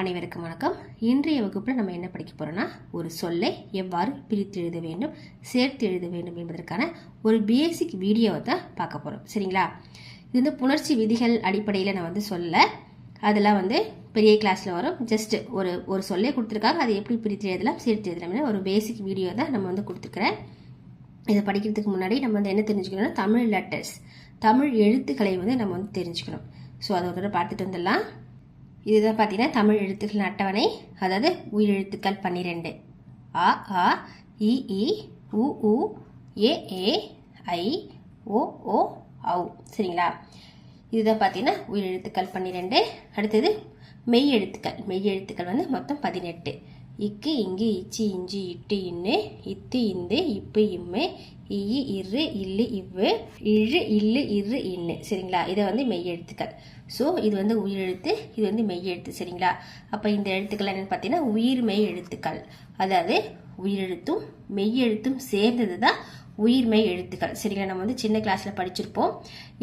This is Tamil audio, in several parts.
அனைவருக்கும் வணக்கம். இன்றைய வகுப்பில் நம்ம என்ன படிக்க போகிறோம்னா ஒரு சொல்லை எவ்வாறு பிரித்து எழுத வேண்டும் சேர்த்து எழுத வேண்டும் என்பதற்கான ஒரு பேசிக் வீடியோவை தான் பார்க்க போகிறோம் சரிங்களா? இது வந்து புணர்ச்சி விதிகள் அடிப்படையில் நான் வந்து சொல்ல அதெல்லாம் வந்து பெரிய கிளாஸில் வரும். ஜஸ்ட் ஒரு ஒரு சொல்லே கொடுத்துருக்காங்க. அதை எப்படி பிரித்து எழுதலாம் சேர்த்து எழுதலாம்னு ஒரு பேசிக் வீடியோ தான் நம்ம வந்து கொடுத்துருக்குறேன். இதை படிக்கிறதுக்கு முன்னாடி நம்ம வந்து என்ன தெரிஞ்சுக்கணும்னா தமிழ் லெட்டர்ஸ் தமிழ் எழுத்துக்களை வந்து நம்ம வந்து தெரிஞ்சுக்கணும். ஸோ அதை ஒரு பார்த்துட்டு வந்துடலாம். இதுதான் பார்த்தீங்கன்னா தமிழ் எழுத்துக்கள் அட்டவணை அதாவது உயிரெழுத்துக்கள் பன்னிரெண்டு. அ ஆ இ இ உ உ ஏ ஏ ஐ ஓ ஓ ஔ. சரிங்களா? இதுதான் பார்த்தீங்கன்னா உயிரெழுத்துக்கள் பன்னிரெண்டு. அடுத்தது மெய் எழுத்துக்கள். மெய் எழுத்துக்கள் வந்து மொத்தம் பதினெட்டு. இக்கு இங்கு இச்சி இஞ்சி இட்டு இன்னு இத்து இந்து இப்பு இம்மு இ இரு இல்லு இவ்வு இழு இல்லு இரு இன்னு. சரிங்களா? இதை வந்து மெய் எழுத்துக்கள். ஸோ இது வந்து உயிர் எழுத்து இது வந்து மெய் எழுத்து. சரிங்களா? அப்போ இந்த எழுத்துக்கள் என்னன்னு பார்த்தீங்கன்னா உயிர் மெய் எழுத்துக்கள். அதாவது உயிரெழுத்தும் மெய் எழுத்தும் சேர்ந்தது தான் உயிர்மை எழுத்துக்கள். சரிங்களா? நம்ம வந்து சின்ன கிளாஸில் படிச்சிருப்போம்.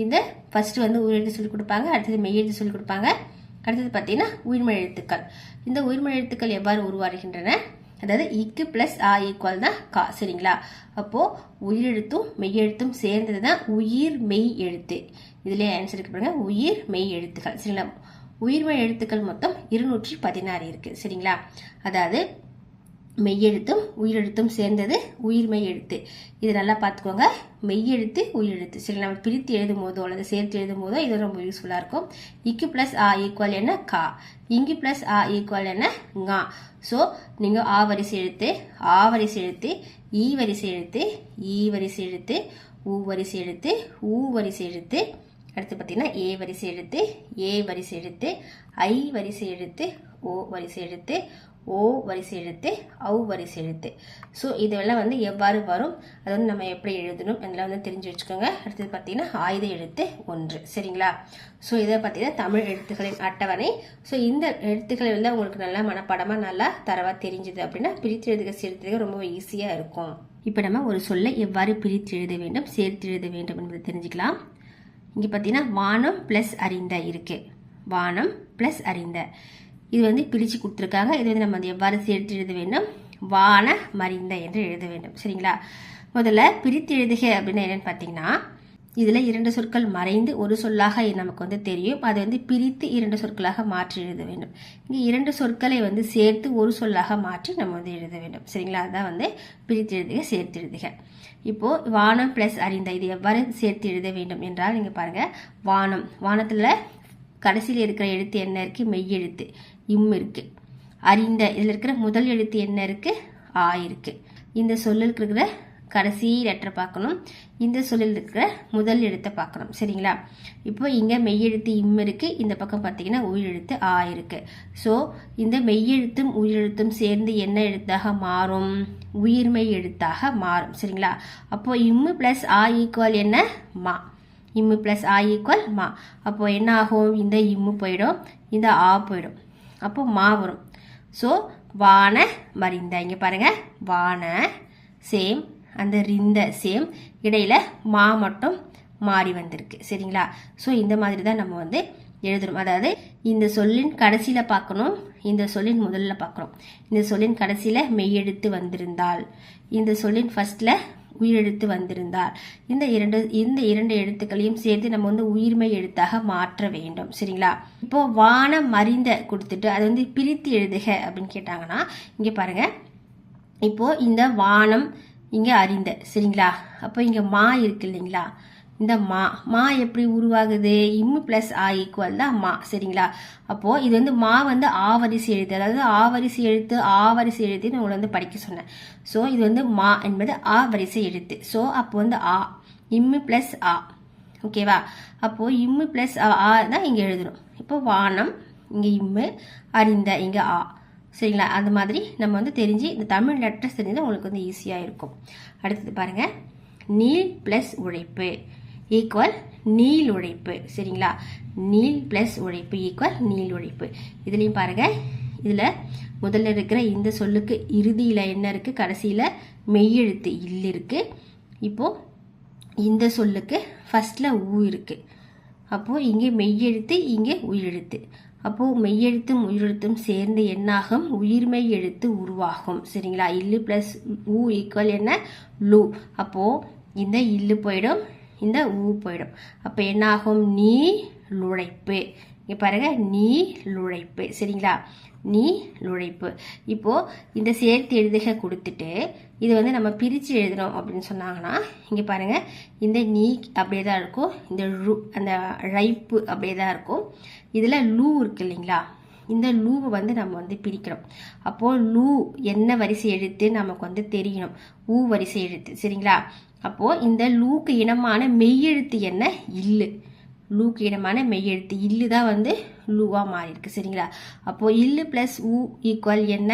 இந்த ஃபஸ்ட்டு வந்து உயிரெழுத்து சொல்லிக் கொடுப்பாங்க அடுத்தது மெய் எழுத்து சொல்லிக் கொடுப்பாங்க. அடுத்தது பார்த்தீங்கன்னா உயிர்மெய் எழுத்துக்கள். இந்த உயிர்மெய் எழுத்துக்கள் எவ்வாறு உருவாகின்றன அதாவது இக்கு பிளஸ் ஆ ஈக்குவல் தான் கா சரிங்களா? அப்போ உயிரெழுத்தும் மெய்யெழுத்தும் சேர்ந்தது தான் உயிர் மெய் எழுத்து. இதுலேயே ஆன்சர் இருக்கு பாருங்க. உயிர் மெய் எழுத்துக்கள் சரிங்களா? உயிர்மெய் எழுத்துக்கள் மொத்தம் இருநூற்றி பதினாறு இருக்கு சரிங்களா? அதாவது மெய்யெழுத்தும் உயிரெழுத்தும் சேர்ந்தது உயிர்மெய் எழுத்து. இது நல்லா பார்த்துக்கோங்க. மெய்யெழுத்து உயிரெழுத்து. சரி நம்ம பிரித்து எழுதும் போதோ அல்லது சேர்த்து எழுதும் போதோ இது ரொம்ப யூஸ்ஃபுல்லாக இருக்கும். இக்கு ப்ளஸ் ஆ ஈக்குவல் என்ன கா. இங்கு ப்ளஸ் ஆ ஈக்குவல் என்ன கா ஸோ நீங்கள் ஆ வரிசை எழுத்து ஆ வரிசை எழுத்து ஈ வரிசை எழுத்து ஈ வரிசை எழுத்து ஊ வரிசை எழுத்து ஊ வரிசை எழுத்து. அடுத்து பார்த்தீங்கன்னா ஏ வரிசை எழுத்து ஏ வரிசை எழுத்து ஐ வரிசை எழுத்து ஓ வரிசை எழுத்து ஓ வரிசை எழுத்து அவு வரிசை எழுத்து ஸோ இதெல்லாம் வந்து எவ்வாறு வரும்? அது வந்து நம்ம எப்படி எழுதணும்? அதெல்லாம் வந்து தெரிஞ்சு வச்சுக்கோங்க. அடுத்தது பார்த்தீங்கன்னா ஆயுத எழுத்து ஒன்று. சரிங்களா? ஸோ இதை பார்த்தீங்கன்னா தமிழ் எழுத்துக்களின் அட்டவணை. ஸோ இந்த எழுத்துக்களை வந்து உங்களுக்கு நல்லா மனப்பாடமாக நல்லா தரவாக தெரிஞ்சுது அப்படின்னா பிரித்து எழுதுக சேர்த்துக்க ரொம்ப ஈஸியாக இருக்கும். இப்போ நம்ம ஒரு சொல்லை எவ்வாறு பிரித்து எழுத வேண்டும் சேர்த்து எழுத வேண்டும் என்பதை தெரிஞ்சுக்கலாம். இங்கே பார்த்தீங்கன்னா வானம் ப்ளஸ் அறிந்த இருக்குது வானம் ப்ளஸ் அறிந்த. இது வந்து பிரித்து கொடுத்துருக்காங்க. இது வந்து நம்ம வந்து எவ்வாறு சேர்த்து எழுத வேண்டும்? வான மறிந்த என்று எழுத வேண்டும். சரிங்களா? முதல்ல பிரித்து எழுதுக அப்படின்னு என்னென்னு பார்த்தீங்கன்னா இதில் இரண்டு சொற்கள் மறைந்து ஒரு சொல்லாக நமக்கு வந்து தெரியும். அதை வந்து பிரித்து இரண்டு சொற்களாக மாற்றி எழுத வேண்டும். இங்கே இரண்டு சொற்களை வந்து சேர்த்து ஒரு சொல்லாக மாற்றி நம்ம வந்து எழுத வேண்டும். சரிங்களா? அதான் வந்து பிரித்து எழுதுக சேர்த்து எழுதுக. இப்போது வானம் ப்ளஸ் அறிந்த இது எவ்வாறு சேர்த்து எழுத வேண்டும் என்றால் நீங்கள் பாருங்கள் வானம். வானத்தில் கடைசியில் இருக்கிற எழுத்து என்ன இருக்குது மெய் எழுத்து இம் இருக்கு. அறிந்த இதில் இருக்கிற முதல் எழுத்து என்ன இருக்கு? ஆ இருக்கு. இந்த சொல்லில் இருக்கிற கடைசி லெட்டரை பார்க்கணும். இந்த சொல்லில் இருக்கிற முதல் எழுத்தை பார்க்கணும். சரிங்களா? இப்போ இங்கே மெய்யெழுத்து இம் இருக்குது இந்த பக்கம் பார்த்தீங்கன்னா உயிரெழுத்து ஆ இருக்குது ஸோ இந்த மெய்யெழுத்தும் உயிரெழுத்தும் சேர்ந்து என்ன எழுத்தாக மாறும்? உயிர்மை எழுத்தாக மாறும். சரிங்களா? அப்போது இம்மு ப்ளஸ் ஆ ஈக்குவல் என்ன? மா. இம்மு ப்ளஸ் ஆ ஈக்குவல் மா. அப்போது என்ன ஆகும்? இந்த இம்மு போயிடும். இந்த ஆ போயிடும். அப்போ மா வரும். ஸோ வான மறிந்த. இங்கே பாருங்க. வான சேம் அந்த ரிந்த சேம் இடையில் மா மட்டும் மாறி வந்திருக்கு. சரிங்களா? ஸோ இந்த மாதிரி தான் நம்ம வந்து எழுதுறோம். அதாவது இந்த சொல்லின் கடைசியில் பார்க்கணும். இந்த சொல்லின் முதல்ல பார்க்கணும். இந்த சொல்லின் கடைசியில் மெய்யெழுத்து வந்திருந்தால். இந்த சொல்லின் ஃபஸ்ட்டில் உயிரெழுத்து வந்திருந்தால் இந்த இரண்டு இந்த இரண்டு எழுத்துக்களையும் சேர்த்து நம்ம வந்து உயிர்மை எழுத்தாக மாற்ற வேண்டும். சரிங்களா? இப்போ வான மறிந்த கொடுத்துட்டு அது வந்து பிரித்து எழுதுக அப்படின்னு கேட்டாங்கன்னா இங்கே பாருங்க. இப்போ இந்த வானம் இங்கே அறிந்த சரிங்களா? அப்போ இங்கே மா இருக்கு இல்லைங்களா? இந்த மா மா எப்படி உருவாகுது? இம்மு ப்ளஸ் ஆ ஈக்குவல் தான் மா சரிங்களா? அப்போது இது வந்து மா வந்து ஆவரிசை எழுத்து அதாவது ஆவரிசை எழுத்து ஆவரிசை எழுத்துன்னு உங்களை வந்து படிக்க சொன்னேன். ஸோ இது வந்து மா என்பது ஆ வரிசை எழுத்து. ஸோ அப்போ வந்து ஆ இம்மு ப்ளஸ் ஆ ஓகேவா அப்போது இம்மு ப்ளஸ் ஆ தான் இங்கே எழுதணும். இப்போ வானம் இங்கே இம்மு அறிந்த இங்கே ஆ சரிங்களா? அந்த மாதிரி நம்ம வந்து தெரிஞ்சு இந்த தமிழ் லெட்டர்ஸ் தெரிஞ்சால் உங்களுக்கு வந்து ஈஸியாக இருக்கும். அடுத்தது பாருங்கள் நீல் ப்ளஸ் உழைப்பு. ஈக்குவல் நீல் உழைப்பு. சரிங்களா? நீல் ப்ளஸ் உழைப்பு ஈக்குவல் நீல் உழைப்பு. இதுலேயும் பாருங்கள் இதில் முதல்ல இருக்கிற இந்த சொல்லுக்கு இறுதியில் என்ன இருக்குது கடைசியில் மெய்யெழுத்து இல் இருக்குது இப்போது இந்த சொல்லுக்கு ஃபஸ்ட்டில் ஊ இருக்குது அப்போது இங்கே மெய்யெழுத்து இங்கே உயிரெழுத்து அப்போது மெய்யெழுத்தும் உயிரெழுத்தும் சேர்ந்து என்னாகும்? உயிர்மெய் எழுத்து உருவாகும். சரிங்களா? இல்லு ப்ளஸ் ஊ ஈக்குவல் என்ன? லூ. அப்போது இந்த இல்லு போயிடும். இந்த ஊ போயிடும். அப்போ என்னாகும்? நீ நுழைப்பு. இங்கே பாருங்க நீ நுழைப்பு. சரிங்களா? நீ நுழைப்பு. இப்போது இந்த சேர்த்து எழுதுக கொடுத்துட்டு இது வந்து நம்ம பிரித்து எழுதணும் அப்படின்னு சொன்னாங்கன்னா இங்கே பாருங்கள் இந்த நீ அப்படியே தான் இருக்கும். இந்த ரு அந்த ரைப்பு அப்படியே தான் இருக்கும். இதில் லூ இருக்கு இல்லைங்களா? இந்த லூவை வந்து நம்ம வந்து பிரிக்கிறோம் அப்போது லூ என்ன வரிசை எழுத்து நமக்கு வந்து தெரியணும். ஊ வரிசை எழுத்து. சரிங்களா? அப்போது இந்த லூக்கு இனமான மெய்யெழுத்து என்ன? இல்லு. லூக்கு இனமான மெய்யெழுத்து இல்லு தான் வந்து லூவாக மாறி இருக்கு சரிங்களா? அப்போது இல்லு ப்ளஸ் ஊ ஈக்குவல் என்ன?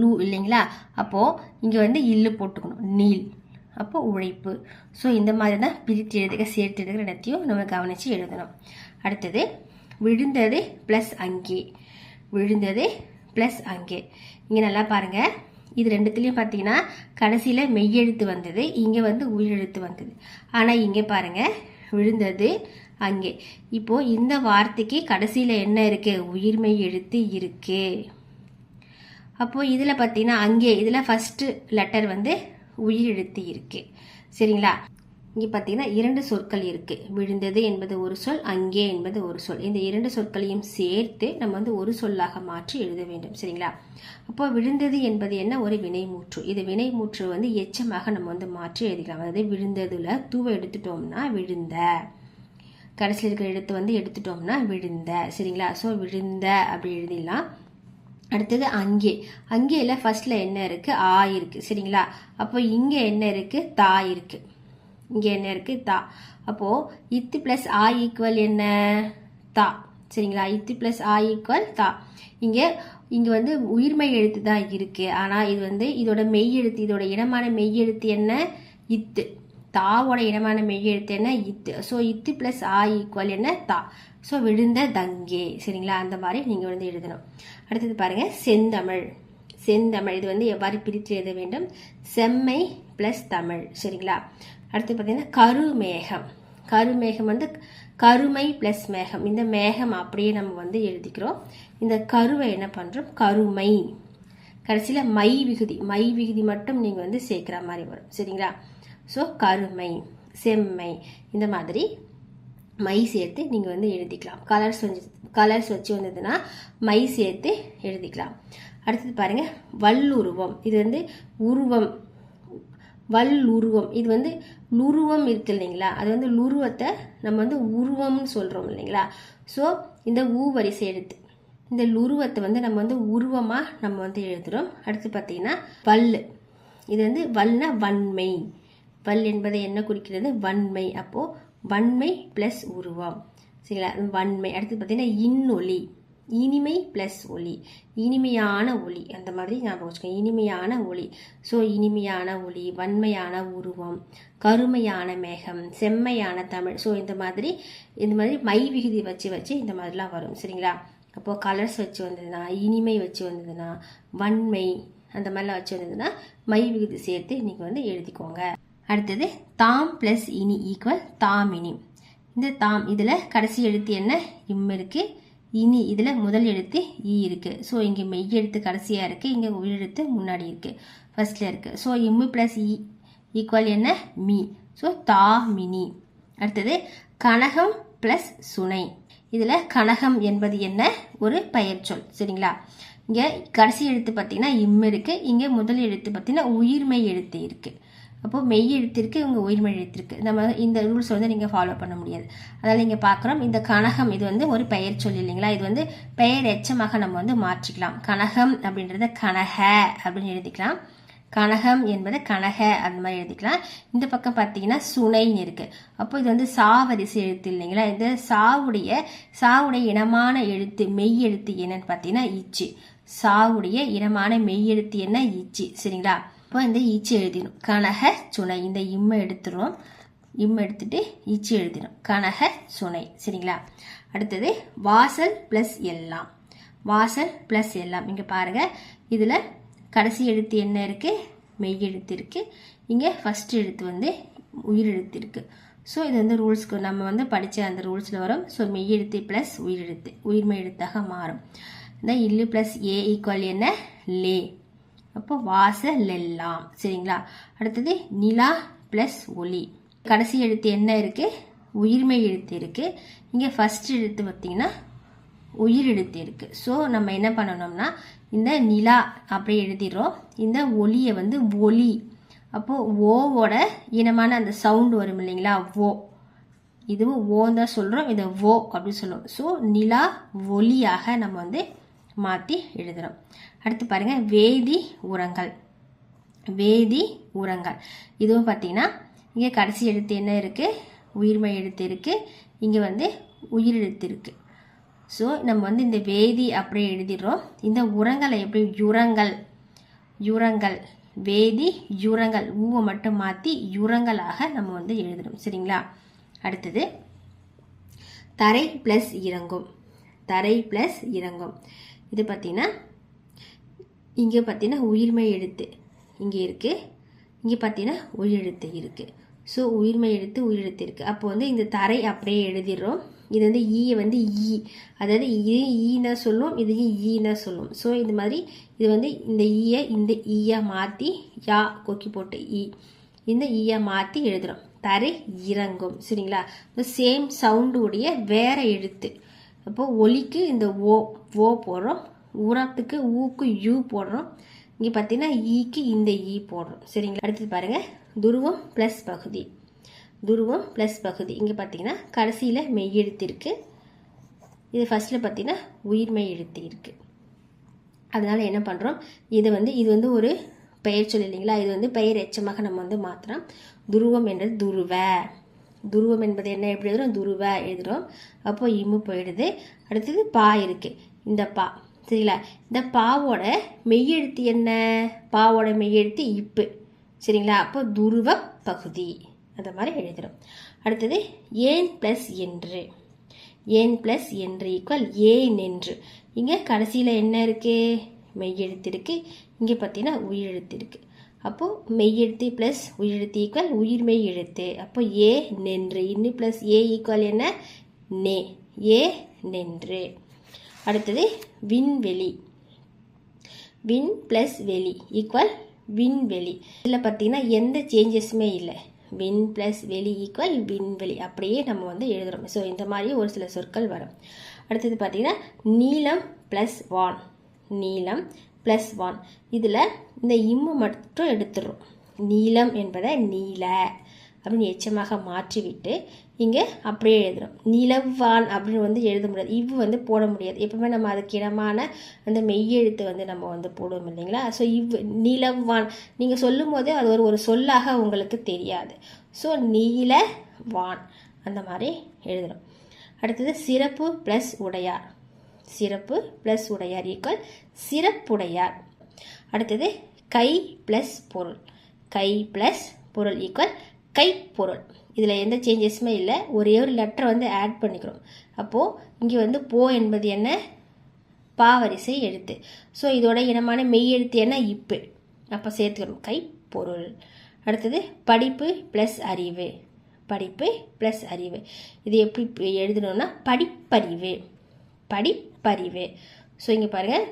லூ இல்லைங்களா? அப்போது இங்கே வந்து இல்லு போட்டுக்கணும் நீல் அப்போ உழைப்பு. ஸோ இந்த மாதிரி தான் பிரித்து எழுதுக சேர்த்து எழுதுகிற இடத்தையும் நம்ம கவனித்து எழுதணும். அடுத்தது விழுந்தது ப்ளஸ் அங்கே. விழுந்தது ப்ளஸ் அங்கே. இங்கே நல்லா பாருங்கள் இது ரெண்டுத்துலேயும் பார்த்தீங்கன்னா கடைசியில் மெய்யெழுத்து வந்தது இங்கே வந்து உயிரெழுத்து வந்தது. ஆனால் இங்கே பாருங்கள் விழுந்தது அங்கே. இப்போது இந்த வார்த்தைக்கு கடைசியில் என்ன இருக்குது உயிர்மை எழுத்து இருக்குது அப்போது இதில் பார்த்தீங்கன்னா அங்கே இதில் ஃபஸ்ட்டு லெட்டர் வந்து உயிரெழுத்து இருக்குது சரிங்களா? இங்கே பார்த்தீங்கன்னா இரண்டு சொற்கள் இருக்குது விழுந்தது என்பது ஒரு சொல் அங்கே என்பது ஒரு சொல். இந்த இரண்டு சொற்களையும் சேர்த்து நம்ம வந்து ஒரு சொல்லாக மாற்றி எழுத வேண்டும். சரிங்களா? அப்போ விழுந்தது என்பது என்ன? ஒரு வினைமூற்று. இது வினைமூற்று வந்து எச்சமாக நம்ம வந்து மாற்றி எழுதிக்கலாம். அதாவது விழுந்ததுல தூவை எடுத்துட்டோம்னா விழுந்த. கடைசியில் இருக்கிற எழுத்து வந்து எடுத்துட்டோம்னா விழுந்த. சரிங்களா? ஸோ விழுந்த அப்படி எழுதிடலாம். அடுத்தது அங்கே. அங்கேயில் ஃபஸ்ட்டில் என்ன இருக்குது ஆ இருக்குது சரிங்களா? அப்போ இங்கே என்ன இருக்குது தா இருக்குது இங்கே என்ன இருக்குது தா. அப்போது இத்து ப்ளஸ் ஆ ஈக்குவல் என்ன? தா. சரிங்களா? இத்து ப்ளஸ் ஆ ஈக்குவல் தா. இங்கே இங்கே வந்து உயிர்மெய் எழுத்து தான் இருக்குது ஆனால் இது வந்து இதோட மெய் எழுத்து இதோட இனமான மெய் எழுத்து என்ன? இத்து தாவோட இனமான மெய் எழுத்து என்ன? இத்து ஸோ இத்து ப்ளஸ் ஆ ஈக்குவல் என்ன? தா. ஸோ விழுந்த தங்கே. சரிங்களா? அந்த மாதிரி நீங்கள் வந்து எழுதணும். அடுத்தது பாருங்கள் செந்தமிழ். செந்தமிழ். இது வந்து எவ்வாறு பிரித்து எழுத வேண்டும்? செம்மை ப்ளஸ் தமிழ். சரிங்களா? அடுத்து பார்த்தீங்கன்னா கருமேகம். கருமேகம் வந்து கருமை ப்ளஸ் மேகம். இந்த மேகம் அப்படியே நம்ம வந்து எழுதிக்கிறோம். இந்த கருவை என்ன பண்ணுறோம் கருமை. கடைசியில் மை விகுதி. மை விகுதி மட்டும் நீங்கள் வந்து சேர்க்குற மாதிரி வரும். சரிங்களா? ஸோ கருமை செம்மை இந்த மாதிரி மை சேர்த்து நீங்கள் வந்து எழுதிக்கலாம். கலர்ஸ் வந்து கலர்ஸ் வச்சு வந்ததுன்னா மை சேர்த்து எழுதிக்கலாம். அடுத்தது பாருங்கள் வல்லுருவம். இது வந்து உருவம். வல்லுருவம் இது வந்து லுருவம் இருக்கு இல்லைங்களா? அது வந்து லுருவத்தை நம்ம வந்து உருவம்னு சொல்கிறோம் இல்லைங்களா? ஸோ இந்த ஊ வரிசை எழுத்து இந்த லுருவத்தை வந்து நம்ம வந்து உருவமாக நம்ம வந்து எழுதுகிறோம் அடுத்து பார்த்தீங்கன்னா வல். இது வந்து வல்னா வன்மை. வல் என்பதை என்ன குறிக்கிறது? வன்மை. அப்போது வன்மை ப்ளஸ் உருவம். சரிங்களா? வன்மை. அடுத்து பார்த்தீங்கன்னா இன்னொலி. இனிமை ப்ளஸ் ஒளி. இனிமையான ஒளி. அந்த மாதிரி ஞாபகம் வச்சுக்கோங்க. இனிமையான ஒளி. ஸோ இனிமையான ஒளி வன்மையான உருவம் கருமையான மேகம் செம்மையான தமிழ். ஸோ இந்த மாதிரி இந்த மாதிரி மை விகுதி வச்சு வச்சு இந்த மாதிரிலாம் வரும். சரிங்களா? அப்போது கலர்ஸ் வச்சு வந்ததுன்னா இனிமை வச்சு வந்ததுன்னா வன்மை அந்த மாதிரிலாம் வச்சு வந்ததுன்னா மை விகுதி சேர்த்து நீங்கள் வந்து எழுதிக்கோங்க. அடுத்தது தாம் ப்ளஸ் இனி ஈக்குவல் தாமினி இந்த தாம் இதில் கடைசி எழுத்து என்ன? இம் இருக்குது இனி இதில் முதல் எழுத்து ஈ இருக்குது ஸோ இங்கே மெய் எழுத்து கடைசியாக இருக்குது இங்கே உயிரெழுத்து முன்னாடி இருக்குது ஃபர்ஸ்டில் இருக்குது ஸோ இம்மு ப்ளஸ் இ ஈக்குவல் என்ன? மீ. ஸோ தா மினி. அடுத்தது கனகம் ப்ளஸ் சுனை. இதில் கனகம் என்பது என்ன? ஒரு பெயர்ச்சொல் சரிங்களா? இங்கே கடைசி எழுத்து பார்த்தீங்கன்னா இம் இருக்குது இங்கே முதல் எழுத்து பார்த்தீங்கன்னா உயிர்மை எழுத்து இருக்குது அப்போது மெய் எழுத்திற்கு இவங்க உயிர்மெய் எழுத்திருக்கு நம்ம இந்த ரூல்ஸ் வந்து நீங்கள் ஃபாலோ பண்ண முடியாது. அதனால் நீங்கள் பார்க்குறோம் இந்த கனகம் இது வந்து ஒரு பெயர் சொல்லி இல்லைங்களா? இது வந்து பெயர் எச்சமாக நம்ம வந்து மாற்றிக்கலாம். கனகம் அப்படின்றத கனக அப்படின்னு எழுதிக்கலாம். கனகம் என்பது கனக அந்த மாதிரி எழுதிக்கலாம். இந்த பக்கம் பார்த்தீங்கன்னா சுனைன்னு இருக்குது அப்போ இது வந்து சாவரிசை எழுத்து இல்லைங்களா? இந்த சாவுடைய சாவுடைய இனமான எழுத்து மெய் எழுத்து என்னன்னு பார்த்தீங்கன்னா இச்சு. சாவுடைய இனமான மெய் எழுத்து என்ன? இச்சு. சரிங்களா? இப்போ இந்த ஈச்சி எழுதிடும். கனக சுனை. இந்த இம்மை எடுத்துரும். இம் எடுத்துட்டு ஈச்சி எழுதிடும் கனக சுனை. சரிங்களா? அடுத்தது வாசல் ப்ளஸ் எல்லாம். வாசல் ப்ளஸ் எல்லாம். இங்கே பாருங்கள் இதில் கடைசி எழுத்து என்ன இருக்குது மெய் எழுத்து இருக்குது இங்கே ஃபஸ்ட் எழுத்து வந்து உயிர் எழுத்து இருக்குது ஸோ இது வந்து ரூல்ஸ்க்கு நம்ம வந்து படித்த அந்த ரூல்ஸில் வரும். ஸோ மெய் எழுத்து ப்ளஸ் உயிரெழுத்து உயிர்மெய் எழுத்தாக மாறும். இந்த இல்லு ப்ளஸ் ஏ ஈக்குவல் என்ன? லே. அப்போ வாசலெல்லாம். சரிங்களா? அடுத்தது நிலா ப்ளஸ் ஒளி. கடைசி எழுத்து என்ன இருக்குது உயிர்மெய் எழுத்து இருக்குது இங்கே ஃபர்ஸ்ட் எழுத்து பார்த்தீங்கன்னா உயிர் எழுத்து இருக்குது ஸோ நம்ம என்ன பண்ணணும்னா இந்த நிலா அப்படியே எழுதிடுறோம். இந்த ஒளியை வந்து ஒளி. அப்போது ஓவோட இனமான அந்த சவுண்டு வரும் இல்லைங்களா? ஓ. இதுவும் ஓ தான் சொல்கிறோம் இதை ஓ அப்படின்னு சொல்லுவோம். ஸோ நிலா ஒலியாக நம்ம வந்து மாற்றி எழுதுகிறோம் அடுத்து பாருங்கள் வேதி உரங்கள். வேதி உரங்கள். இதுவும் பார்த்தீங்கன்னா இங்கே கடைசி எழுத்து என்ன இருக்குது உயிர்மை எழுத்து இருக்குது இங்கே வந்து உயிர் எழுத்து இருக்குது ஸோ நம்ம வந்து இந்த வேதி அப்படியே எழுதிடுறோம். இந்த உரங்களை எப்படி? யுரங்கள் யுரங்கள் வேதி யுரங்கள் ஊவை மட்டும் மாற்றி யுரங்களாக நம்ம வந்து எழுதுகிறோம் சரிங்களா? அடுத்தது தரை ப்ளஸ் இறங்கும். தரை ப்ளஸ் இறங்கும். இது பார்த்தீங்கன்னா இங்கே பார்த்தீங்கன்னா உயிர்மை எழுத்து இங்கே இருக்குது இங்கே பார்த்தீங்கன்னா உயிரெழுத்து இருக்குது ஸோ உயிர்மை எழுத்து உயிரெழுத்து இருக்குது அப்போ வந்து இந்த தரை அப்படியே எழுதிடுறோம். இது வந்து e ஈயை வந்து ஈ அதாவது இது e ஈனா சொல்லும் இதையும் ஈனா சொல்லும். ஸோ இந்த மாதிரி இது வந்து இந்த ஈயை இந்த ஈயா மாற்றி யா கொக்கி போட்டு ஈ இந்த ஈயை மாற்றி எழுதுகிறோம் தரை இறங்கும். சரிங்களா? சேம் சவுண்டு உடைய வேற எழுத்து. அப்போது ஒலிக்கு இந்த ஓ ஓ போடுறோம். உரத்துக்கு ஊக்கு யூ போடுறோம். இங்கே பார்த்தீங்கன்னா ஈக்கு இந்த ஈ போடுறோம். சரிங்களா? அடுத்தது பாருங்கள் துருவம் ப்ளஸ் பகுதி. துருவம் ப்ளஸ் பகுதி. இங்கே பார்த்தீங்கன்னா கடைசியில் மெய் எழுத்து இருக்குது இது ஃபஸ்ட்டில் பார்த்தீங்கன்னா உயிர்மெய் எழுத்து இருக்குது அதனால் என்ன பண்ணுறோம் இதை வந்து இது வந்து ஒரு பெயர் சொல்லி இல்லைங்களா? இது வந்து பெயர் எச்சமாக நம்ம வந்து மாற்றுறோம் துருவம் என்றது துருவ. துருவம் என்பது என்ன எப்படி எழுதுறோம் துருவ எழுதுகிறோம் அப்போ இம்மு போயிடுது. அடுத்தது பா இருக்குது இந்த பா. சரிங்களா? இந்த பாவோட மெய்யெழுத்து என்ன? பாவோட மெய்யெழுத்து இப்பு. சரிங்களா? அப்போ துருவ பகுதி. அந்த மாதிரி எழுதுகிறோம் அடுத்தது ஏன் ப்ளஸ் என்று. ஏன் ப்ளஸ் என்று ஈக்குவல் ஏன் என்று. இங்கே கடைசியில் என்ன இருக்குது மெய்யெழுத்து இருக்குது இங்கே பார்த்தீங்கன்னா உயிரெழுத்து இருக்குது அப்போது மெய்யெழுத்து ப்ளஸ் உயிரெழுத்து ஈக்குவல் உயிர்மெய் எழுத்து. அப்போ ஏ நென்று. இன்னு ப்ளஸ் ஏ ஈக்குவல் என்ன? நே. ஏ நென்று. அடுத்தது விண்வெளி வின் ப்ளஸ் வெளி ஈக்குவல் விண்வெளி இதில் பார்த்தீங்கன்னா எந்த சேஞ்சஸுமே இல்லை. வின் ப்ளஸ் வெளி ஈக்குவல் விண்வெளி அப்படியே நம்ம வந்து எழுதுகிறோம் ஸோ இந்த மாதிரி ஒரு சில சொற்கள் வரும். அடுத்தது பார்த்தீங்கன்னா நீளம் ப்ளஸ் வான். நீளம் ப்ளஸ் வான் இதில் இந்த இம்மு மட்டும் எடுத்துடுறோம் நீலம் என்பதை நீல அப்படின்னு எச்சமாக மாற்றிவிட்டு இங்கே அப்படியே எழுதுகிறோம் நிலவான் அப்படின்னு வந்து எழுத முடியாது. இவ் வந்து போட முடியாது. எப்பவுமே நம்ம அதுக்கு இடமான அந்த மெய்யெழுத்து வந்து நம்ம வந்து போடுவோம் இல்லைங்களா? ஸோ இவ் நிலவான். நீங்கள் சொல்லும் போதே அது ஒரு ஒரு சொல்லாக உங்களுக்கு தெரியாது. ஸோ நீலவான். அந்த மாதிரி எழுதுகிறோம் அடுத்தது சிறப்பு ப்ளஸ் உடையார். சிறப்பு ப்ளஸ் உடையார் ஈக்குவல் சிறப்புடையார். அடுத்தது கை ப்ளஸ் பொருள். கை ப்ளஸ் பொருள் ஈக்குவல் கைப்பொருள். இதில் எந்த சேஞ்சஸுமே இல்லை. ஒரே ஒரு லெட்டரை வந்து ஆட் பண்ணிக்கிறோம். அப்போது இங்கே வந்து போ என்பது என்ன? பாவரிசை எழுத்து. ஸோ இதோட இனமான மெய் எழுத்து என்ன? இப்பு. அப்போ சேர்த்துக்கணும். கை பொருள் அடுத்தது படிப்பு ப்ளஸ் அறிவு. படிப்பு ப்ளஸ் அறிவு. இது எப்படி எழுதணும்னா படிப்பறிவு. படிப்பறிவு. ஸோ இங்கே பாருங்கள்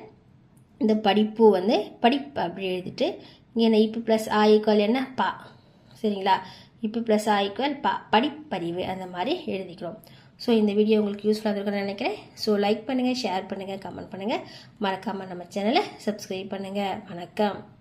இந்த படிப்பு வந்து படிப்பு அப்படி எழுதிட்டு இங்கே என்ன இப்போ ப்ளஸ் ஆ என்ன? பா. சரிங்களா? இப்போ ப்ளஸ் ஆ பா. படிப்பறிவு அந்த மாதிரி எழுதிக்கிறோம். ஸோ இந்த வீடியோ உங்களுக்கு யூஸ்ஃபுல்லாக இருக்கும்னு நினைக்கிறேன். ஸோ லைக் பண்ணுங்கள் ஷேர் பண்ணுங்கள் கமெண்ட் பண்ணுங்கள் மறக்காமல் நம்ம சேனலை சப்ஸ்கிரைப் பண்ணுங்கள் வணக்கம்.